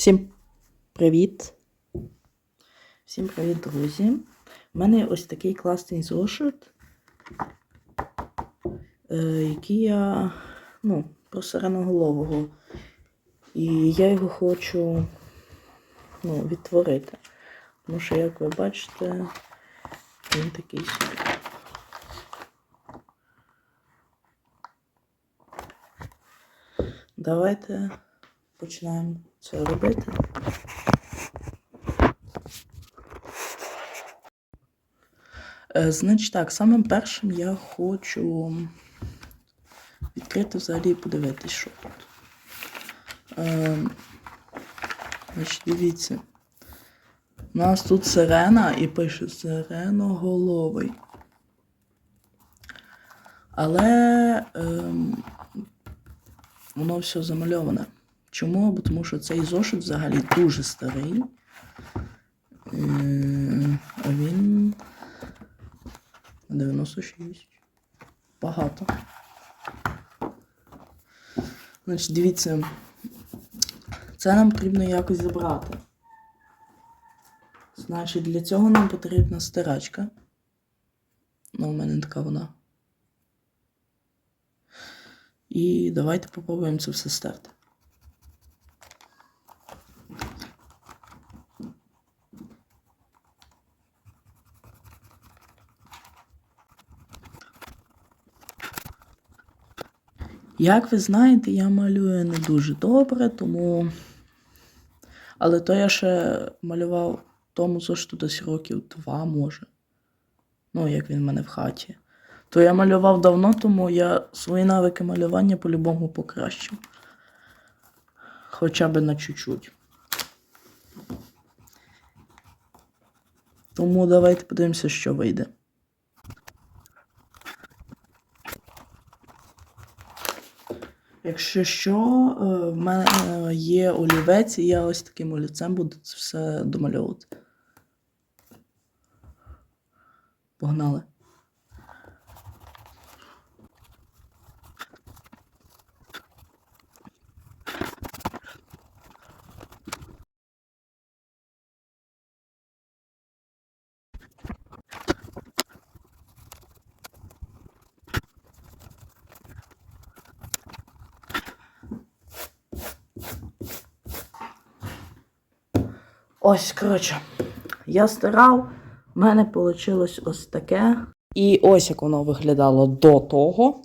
Всім привіт! Всім привіт, друзі! У мене ось такий класний зошит, е, який я ну, про сиреноголового. І я його хочу ну, відтворити. Тому що, як ви бачите, він такий собі. Давайте починаємо це робити. Е, Значить так, самим першим я хочу відкрити взагалі і подивитись, що тут. Е, Значить, дивіться. У нас тут сирена і пише сиреноголовий. Але ем, воно все замальоване. Чому? Бо тому що цей зошит взагалі дуже старий. Е, А він 96. Багато. Значить, дивіться, це нам потрібно якось забрати. Значить, для цього нам потрібна стирачка. Ну, у мене така вона. І давайте попробуємо це все стерти. Як ви знаєте, я малюю не дуже добре, тому. Але то я ще малював тому зошиту десь років два, може. Ну, як він в мене в хаті. То я малював давно, тому я свої навики малювання по-любому покращив. Хоча б на чуть-чуть. Тому давайте подивимося, що вийде. Якщо що, е, в мене е, є олівець, і я ось таким олівцем буду це все домальовувати. Погнали. Ось, коротше, я стирав, в мене вийшло ось таке. І ось як воно виглядало до того.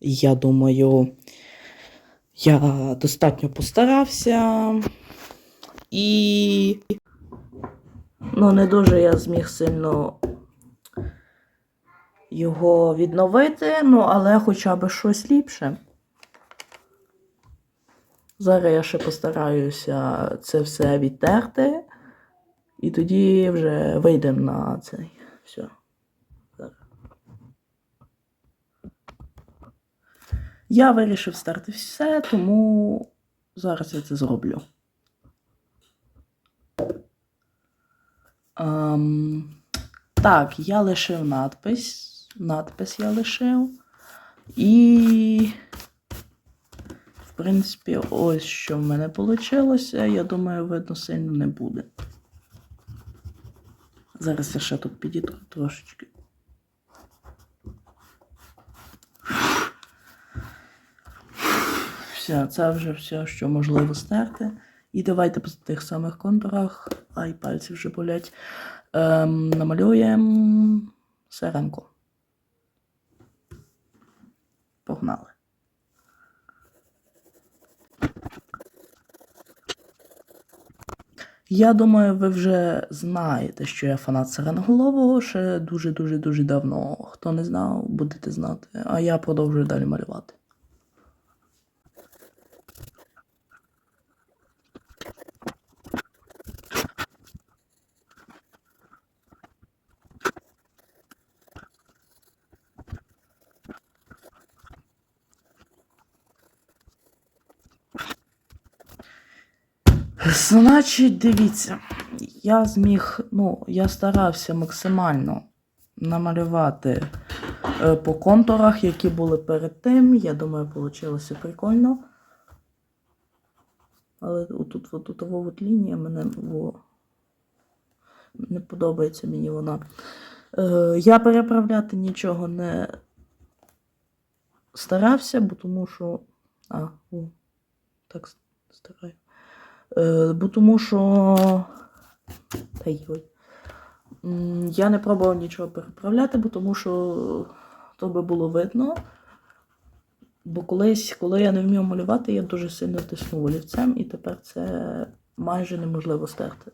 Я думаю, я достатньо постарався. І. Ну, не дуже я зміг сильно його відновити, ну, але хоча б щось ліпше. Зараз я ще постараюся це все відтерти, і тоді вже вийдемо на цей. Все. Я вирішив стерти все, тому зараз я це зроблю. Ем, так, я лишив надпис. Надпис я лишив. І. Принципі, ось що в мене вийшло. Я думаю, видно сильно не буде. Зараз я ще тут підійду трошечки. Все, це вже все, що можливо стерти. І давайте по тих самих контурах, ай, пальці вже болять. Ем, намалюємо сиренку. Погнали. Я думаю, ви вже знаєте, що я фанат Сиреноголового ще дуже-дуже дуже давно. Хто не знав, будете знати. А я продовжую далі малювати. Значить, дивіться, я зміг, ну, я старався максимально намалювати е, по контурах, які були перед тим. Я думаю, вийшло прикольно. Але отут от, от, лінія мене во, не подобається мені вона. Е, я переправляти нічого не старався, бо тому що. А, о, так стараю. Е, бо тому що. Та йой. Я не пробував нічого переправляти, бо тому що то би було видно. Бо колись, коли я не вмів малювати, я дуже сильно тиснув олівцем, і тепер це майже неможливо стерти.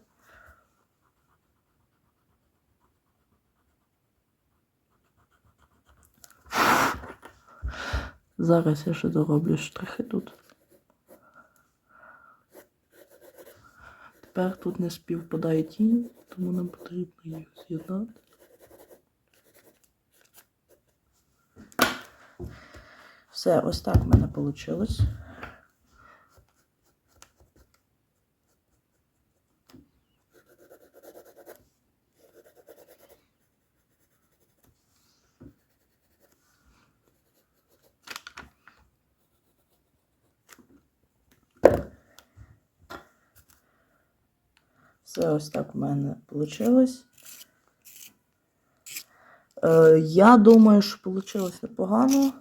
Зараз я ще дороблю штрихи тут. Тепер тут не співпадає тінь, тому нам потрібно їх з'єднати. Все, ось так в мене вийшло. Все ось так в мене вийшло. Е, я думаю, що вийшло непогано.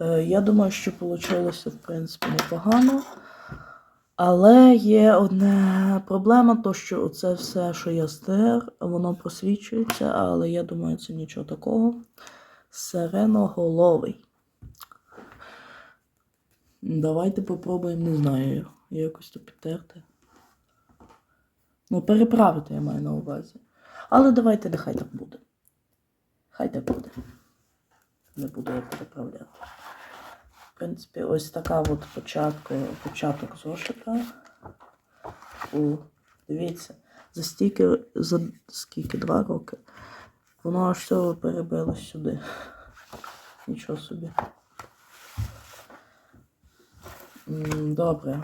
Е, я думаю, що вийшло, в принципі, непогано. Але є одна проблема, то що це все, що я стер, воно просвічується, але я думаю, це нічого такого. Сиреноголовий. Давайте попробуємо, не знаю, якось то підтерти. Ну, переправити я маю на увазі. Але давайте нехай так буде. Хай так буде. Не буду я переправляти. В принципі, ось така от початку, початок зошита. О, дивіться, за стільки, за скільки, два роки. Воно аж все перебилось сюди. Нічого собі. Добре.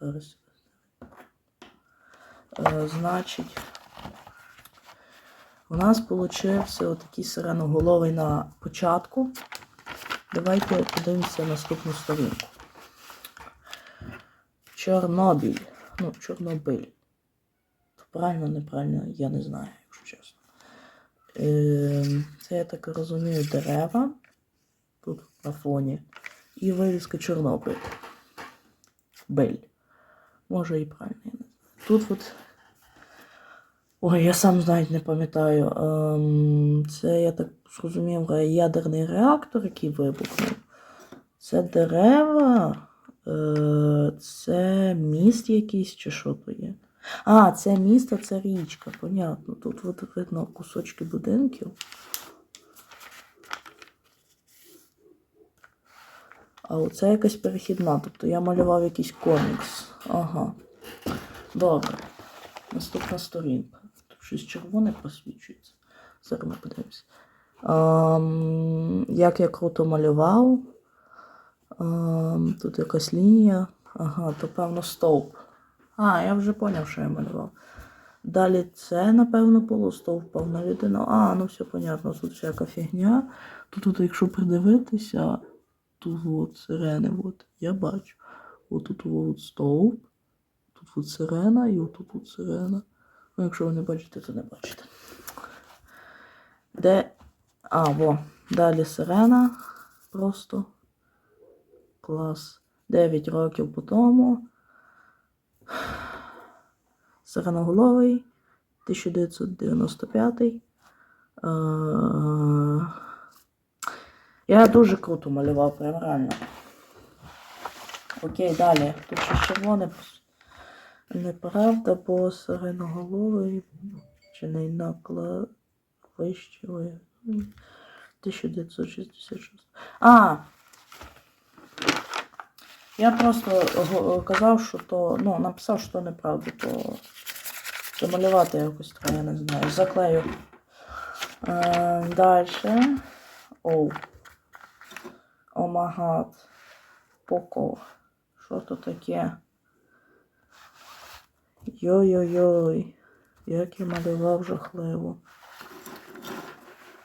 Зараз. Е, значить, у нас получився отакий сиреноголовий на початку. Давайте подивимося наступну сторінку. Чорнобіль. Ну, Чорнобиль. Правильно, неправильно, я не знаю, якщо чесно. Е, Це, я так розумію, дерева. Тут на фоні. І вивіска Чорнобиль. Бель. Може і правильно, я не знаю. Тут от. Ой, я сам навіть не пам'ятаю. Ем, це, я так зрозумів, ядерний реактор, який вибухнув. Це дерева. Е, це міст якийсь чи що то є. А, це місто, це річка, понятно. Тут от видно кусочки будинків. А оце якась перехідна. Тобто я малював якийсь комікс. Ага. Добре. Наступна сторінка. Тут щось червоне просвічується. Зараз ми подивимося. Ам, як я круто малював. Ам, тут якась лінія. Ага, то певно стовп. А, я вже поняв, що я малював. Далі це, напевно, було стовп повна людина. А, ну все понятно, тут всяка фігня. Тут, от, якщо придивитися, тут от сирени, от, я бачу. От тут от стовп, тут от сирена і отут от сирена. Ну, якщо ви не бачите, то не бачите. Де. А, во. Далі сирена. Просто. Клас. 9 років по тому. Сиреноголовий. 1995. Я дуже круто малював, прям реально. Окей, далі. Тут щось червоне. Неправда, бо сиреноголовий не наклад вище. 1966. А! Я просто казав, що то, ну, написав, що то неправда, то замалювати якось треба, я не знаю, заклею. Е, далі. Оу. Омагат. Поко. Що то таке? Йой-йой-йой. Як я малював жахливо.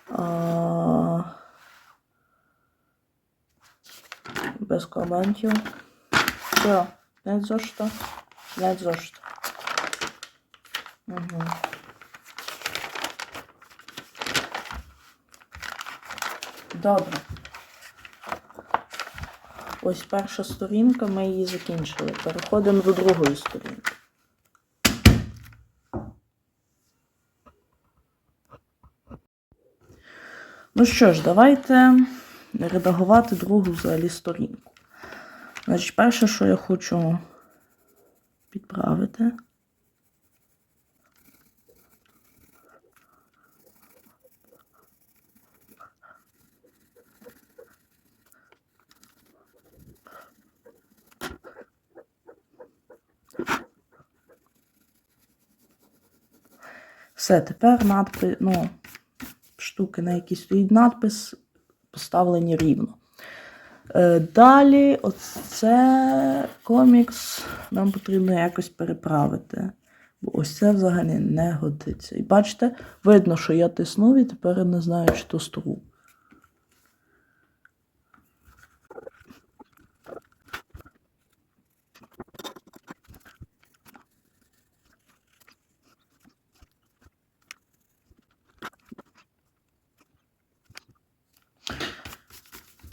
А... Без коментів. Все, не зошито. Не зошито. Угу. Добре. Ось перша сторінка, ми її закінчили. Переходимо до другої сторінки. Ну що ж, давайте редагувати другу взагалі сторінку. Значить, перше, що я хочу підправити. Все, тепер надпис, ну, штуки, на які стоїть надпис, поставлені рівно. Е, далі, оце комікс нам потрібно якось переправити. Бо ось це взагалі не годиться. І бачите, видно, що я тиснув і тепер не знаю, чи то стру.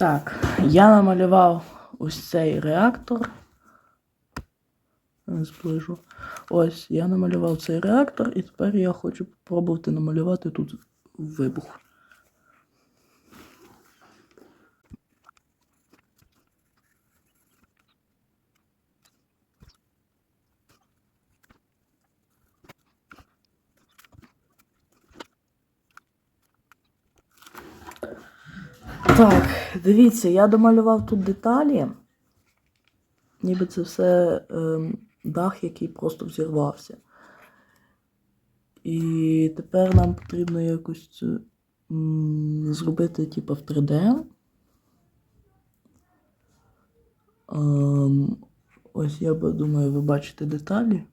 Так, я намалював ось цей реактор. Зближу. Ось, я намалював цей реактор, і тепер я хочу спробувати намалювати тут вибух. Так, дивіться, я домалював тут деталі. Ніби це все ем, дах, який просто взірвався. І тепер нам потрібно якось це, м, зробити типу, в 3D. Ем, ось я би думаю, ви бачите деталі.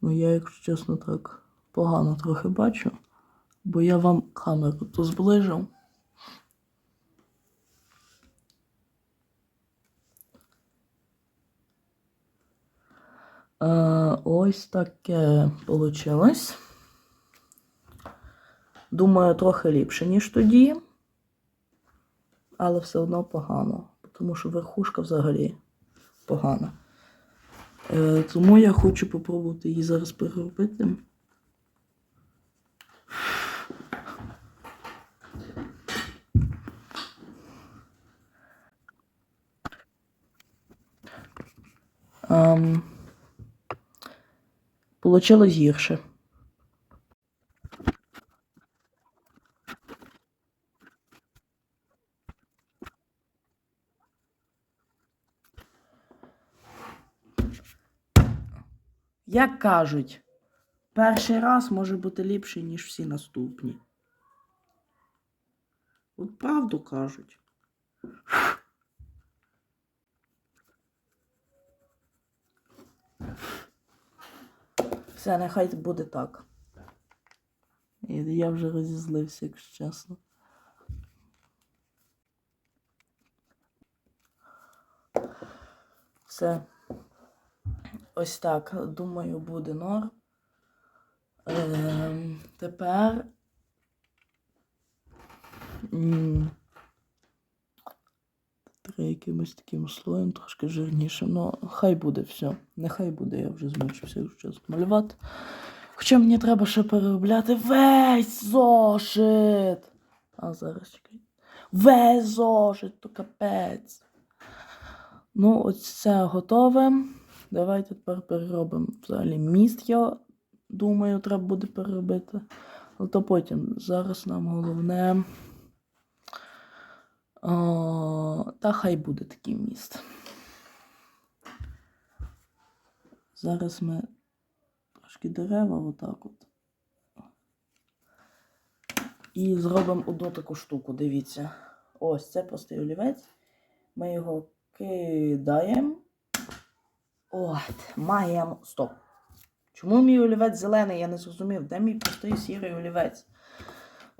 Ну, я, якщо чесно, так погано трохи бачу, бо я вам камеру то зближив. Ось таке вийшло. Думаю, трохи ліпше, ніж тоді. Але все одно погано, тому що верхушка взагалі погана. Е, тому я хочу попробувати її зараз переробити. Ем, Получилось гірше. Як кажуть, перший раз може бути ліпший, ніж всі наступні. От правду кажуть. Все, нехай буде так. І я вже розізлився, якщо чесно. Все. Ось так, думаю, буде норм. Ем, тепер. Треба якимось таким слоєм, трошки жирнішим. Ну, хай буде все. Нехай буде, я вже змучився якщо малювати. Хоча мені треба ще переробляти весь зошит. А зараз чекай. Весь зошит, то капець. Ну, ось це готове. Давайте тепер переробимо взагалі міст, я думаю, треба буде переробити. Але то потім. Зараз нам головне. Та хай буде такий міст. Зараз ми трошки дерева отак от. І зробимо одну таку штуку, дивіться. Ось це простий олівець. Ми його кидаємо. От, маємо. Стоп. Чому мій олівець зелений? Я не зрозумів. Де мій простий сірий олівець?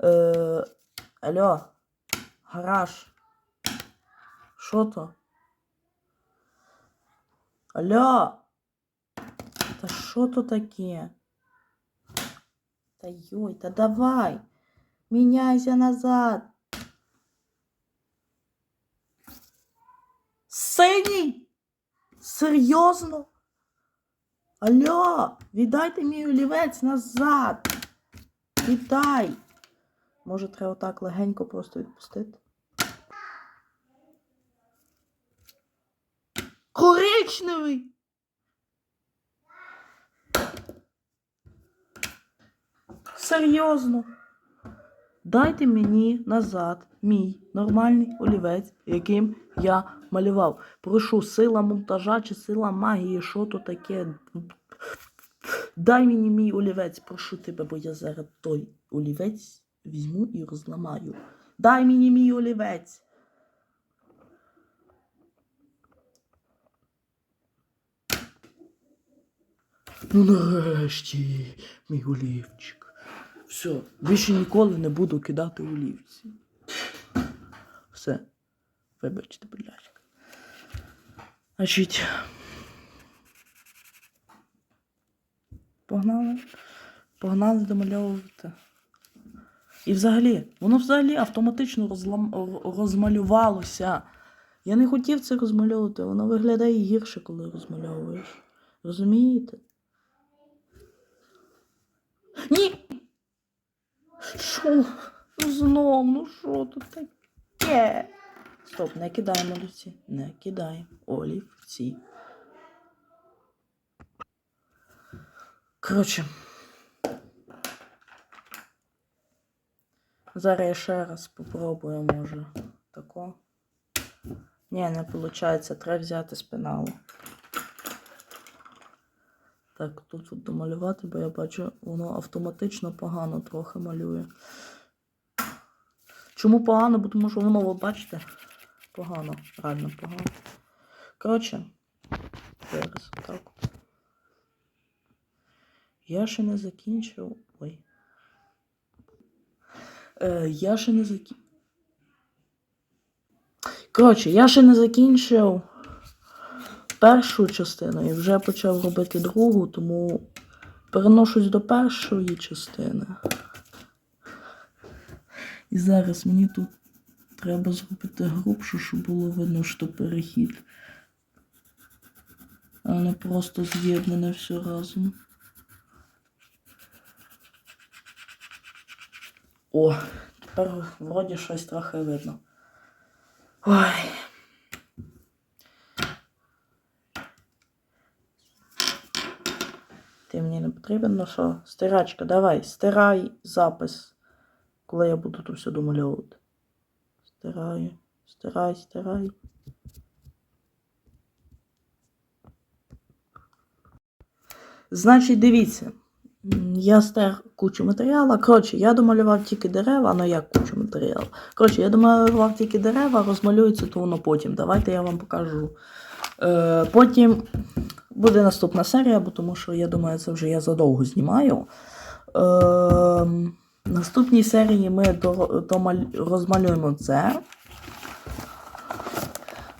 Е, алло, гараж. Що то? Алло? Та що то таке? Та йой, та давай. Міняйся назад. Синій? Серйозно? Алло, віддайте мій олівець назад. Віддай. Може, треба так легенько просто відпустити? Коричневий. Серйозно. Дайте мені назад мій нормальний олівець, яким я малював. Прошу, сила монтажа чи сила магії, що то таке? Дай мені мій олівець, прошу тебе, бо я зараз той олівець візьму і розламаю. Дай мені мій олівець. Ну нарешті, мій олівчик. Все, більше ніколи не буду кидати олівці. Все. Вибачте, будь ласка. Значить. Погнали. Погнали домальовувати. І взагалі, воно взагалі автоматично розлам... розмалювалося. Я не хотів це розмальовувати, воно виглядає гірше, коли розмальовуєш. Розумієте? Ні! Що? Ну знов, ну що тут таке? Стоп, не кидаємо олівці. Не кидаємо олівці. Коротше. Зараз ще раз попробую, може. Тако. Ні, не виходить, треба взяти з пеналу. Так, тут от домалювати, бо я бачу, воно автоматично погано трохи малює. Чому погано? Бо тому що воно, ви бачите, погано, реально погано. Коротше, зараз так. Я ще не закінчив. Ой. Е, я ще не закінчив. Коротше, я ще не закінчив першу частину і вже почав робити другу, тому переношусь до першої частини. І зараз мені тут треба зробити грубшу, щоб було видно, що перехід. А не просто з'єднане все разом. О, тепер вроді щось трохи видно. Ой. Ти мені не потрібен, ну що? Стирачка, давай, стирай запис, коли я буду тут все домальовувати. Стираю, стирай, стирай. Значить, дивіться. Я стер кучу матеріалу. Коротше, я домалював тільки дерева, ну як кучу матеріалу. Коротше, я домалював тільки дерева, розмалюється то воно потім. Давайте я вам покажу. Е, потім буде наступна серія, бо тому що я думаю, це вже я задовго знімаю. Е, наступній серії ми до, домаль- розмалюємо це.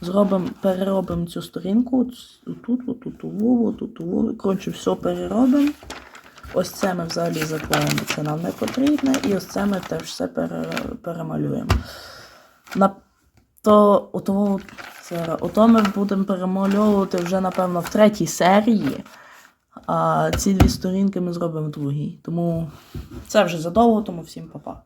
Зробимо, переробимо цю сторінку. Тут, тут, тут. Коротше, все переробимо. Ось це ми взагалі заклеїмо, це нам не потрібне. І ось це ми теж все пере, перемалюємо. На, то, ото, це, ото ми будемо перемальовувати вже, напевно, в третій серії. А ці дві сторінки ми зробимо другій. Тому це вже задовго, тому всім па-па.